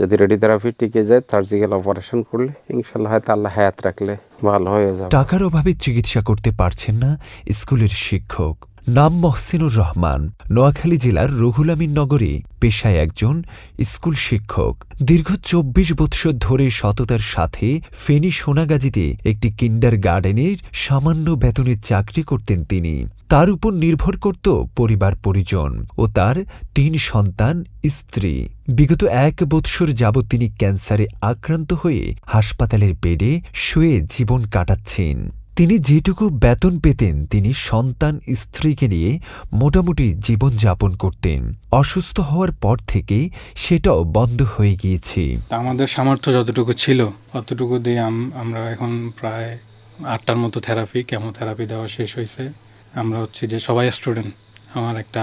যদি রেডিওথেরাপি টিকে যায় সার্জিক্যাল অপারেশন করলে, ইনশাল্লাহ হয়তো আল্লাহ হায়াত রাখলে ভালো হয়ে যাবে। টাকার অভাবে চিকিৎসা করতে পারছেন না স্কুলের শিক্ষক। নাম মহসিনুর রহমান, নোয়াখালী জেলার রহুল আমিন নগরে, পেশায় একজন স্কুল শিক্ষক। দীর্ঘ চব্বিশ বৎসর ধরে সততার সাথে ফেনী সোনাগাজীতে একটি কিন্ডার গার্ডেনের সামান্য বেতনের চাকরি করতেন তিনি। তার উপর নির্ভর করত পরিবার পরিজন ও তার তিন সন্তান, স্ত্রী। বিগত এক বৎসর যাবৎ তিনি ক্যান্সারে আক্রান্ত হয়ে হাসপাতালের বেডে শুয়ে জীবন কাটাচ্ছেন। তিনি যেটুকু বেতন পেতেন, তিনি সন্তান, স্ত্রীকে নিয়ে মোটামুটি জীবনযাপন করতেন। অসুস্থ হওয়ার পর থেকে সেটাও বন্ধ হয়ে গিয়েছে। আমাদের সামর্থ্য যতটুকু ছিল, অতটুকু দিয়ে আমরা এখন প্রায় আটটার মতো থেরাপি কেমোথেরাপি দেওয়া শেষ হয়েছে। আমরা হচ্ছে যে সবাই স্টুডেন্ট আমার একটা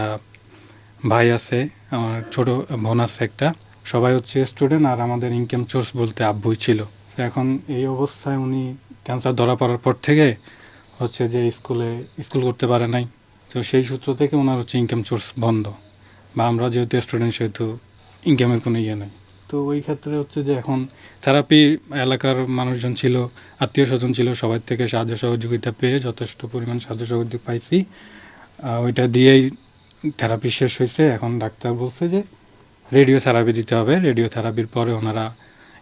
ভাই আছে, আমার ছোট বোন আছে একটা। সবাই হচ্ছে স্টুডেন্ট আর আমাদের ইনকাম সোর্স বলতে আব্বুই ছিল। এখন এই অবস্থায় উনি ক্যান্সার ধরা পড়ার পর থেকে হচ্ছে যে স্কুলে, স্কুল করতে পারে নাই। তো সেই সূত্র থেকে ওনার হচ্ছে ইনকাম সোর্স বন্ধ বা আমরা যেহেতু স্টুডেন্ট সেহেতু ইনকামের কোনো ইয়ে নেই। তো ওই ক্ষেত্রে হচ্ছে যে এখন থেরাপি এলাকার মানুষজন ছিল, আত্মীয় স্বজন ছিল, সবার থেকে সাহায্য সহযোগিতা পেয়ে যথেষ্ট পরিমাণ সাহায্য সহযোগিতা পাইছি। ওইটা দিয়েই থেরাপি শেষ হয়েছে। এখন ডাক্তার বলছে যে রেডিও থেরাপি দিতে হবে। রেডিও থেরাপির পরে ওনারা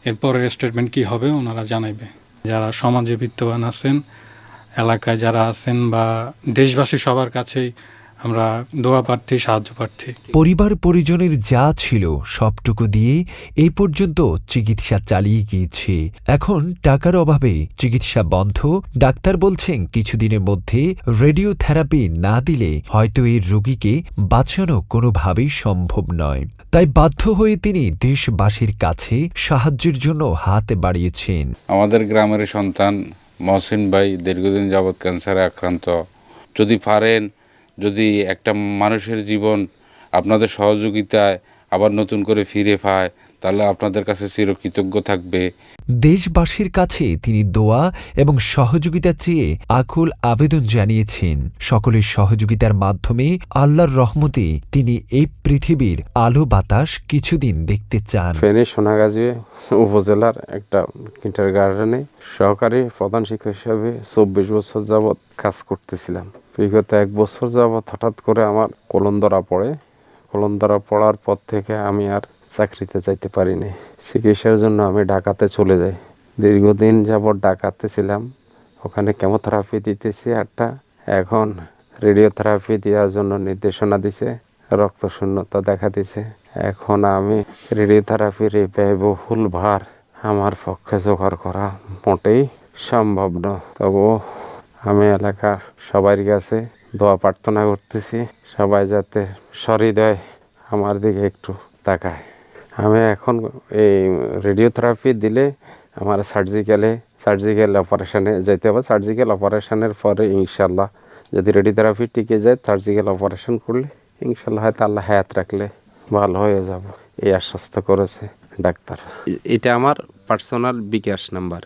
এর পরের স্টেটমেন্ট কী হবে ওনারা জানাইবে। যারা সমাজে বিত্তবান আছেন এলাকায় যারা আছেন বা দেশবাসী সবার কাছেই আমরা দোয়া প্রার্থী সাহায্য প্রার্থী। পরিবার পরিজনের যা ছিল সবটুকু দিয়ে এই পর্যন্ত চিকিৎসা চালিয়ে গিয়েছে। এখন টাকার অভাবে চিকিৎসা বন্ধ। ডাক্তার বলছেন কিছুদিনের মধ্যে রেডিওথেরাপি না দিলে হয়তো এই রোগীকে বাঁচানো কোনোভাবেই সম্ভব নয়। তাই বাধ্য হয়ে তিনি দেশবাসীর কাছে সাহায্যের জন্য হাত বাড়িয়েছেন। আমাদের গ্রামের সন্তান মহসিন ভাই দীর্ঘদিন যাবৎ ক্যান্সারে আক্রান্ত। যদি পারেন যদি একটা মানুষের জীবন আপনাদের সহযোগিতায় আবার নতুন করে ফিরে পায় তাহলে আপনাদের কাছে চিরকৃতজ্ঞ থাকবে। দেশবাসীর কাছে তিনি দোয়া এবং সহযোগিতা চেয়ে আকুল আবেদন জানিয়েছেন। সকলের সহযোগিতার মাধ্যমে আল্লাহর রহমতে তিনি এই পৃথিবীর আলো বাতাস কিছুদিন দেখতে চান। ফেনী সোনাগাজী উপজেলার একটা কিন্টার গার্ডেনে সহকারী প্রধান শিক্ষক হিসাবে চব্বিশ বছর যাবৎ কাজ করতেছিলাম। বিগত এক বছর যাবৎ হঠাৎ করে আমার কলম ধরা পড়ে। কলম ধরা পড়ার পর থেকে আমি আর চাকরিতে যাইতে পারিনি। চিকিৎসার জন্য আমি ঢাকাতে চলে যাই। দীর্ঘদিন যাবৎ ঢাকাতে ছিলাম। ওখানে কেমোথেরাপি দিতেছি একটা এখন রেডিওথেরাপি দেওয়ার জন্য নির্দেশনা দিছে। রক্ত শূন্যতা দেখা দিছে। এখন আমি রেডিওথেরাপির এই ব্যয়বহুল ভার আমার পক্ষে জোগাড় করা মোটেই সম্ভব না তবুও আমি এলাকার সবার কাছে দোয়া প্রার্থনা করতেছি, সবাই যাতে সহৃদয় আমার দিকে একটু তাকায়। আমি এখন এই রেডিওথেরাপি দিলে আমার সার্জিক্যালে সার্জিক্যাল অপারেশানে যেতে হবে। সার্জিক্যাল অপারেশনের পরে ইনশাল্লাহ যদি রেডিওথেরাপি টিকে যায় সার্জিক্যাল অপারেশন করলে ইনশাল্লাহ হয়তো আল্লাহ হায়াত রাখলে ভালো হয়ে যাব। এই আশ্বস্ত করেছে ডাক্তার। এটা আমার personal bKash number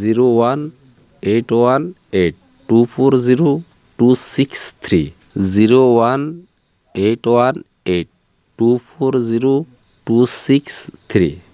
zero one eight one eight two four zero two six three zero one eight one eight two four zero two six three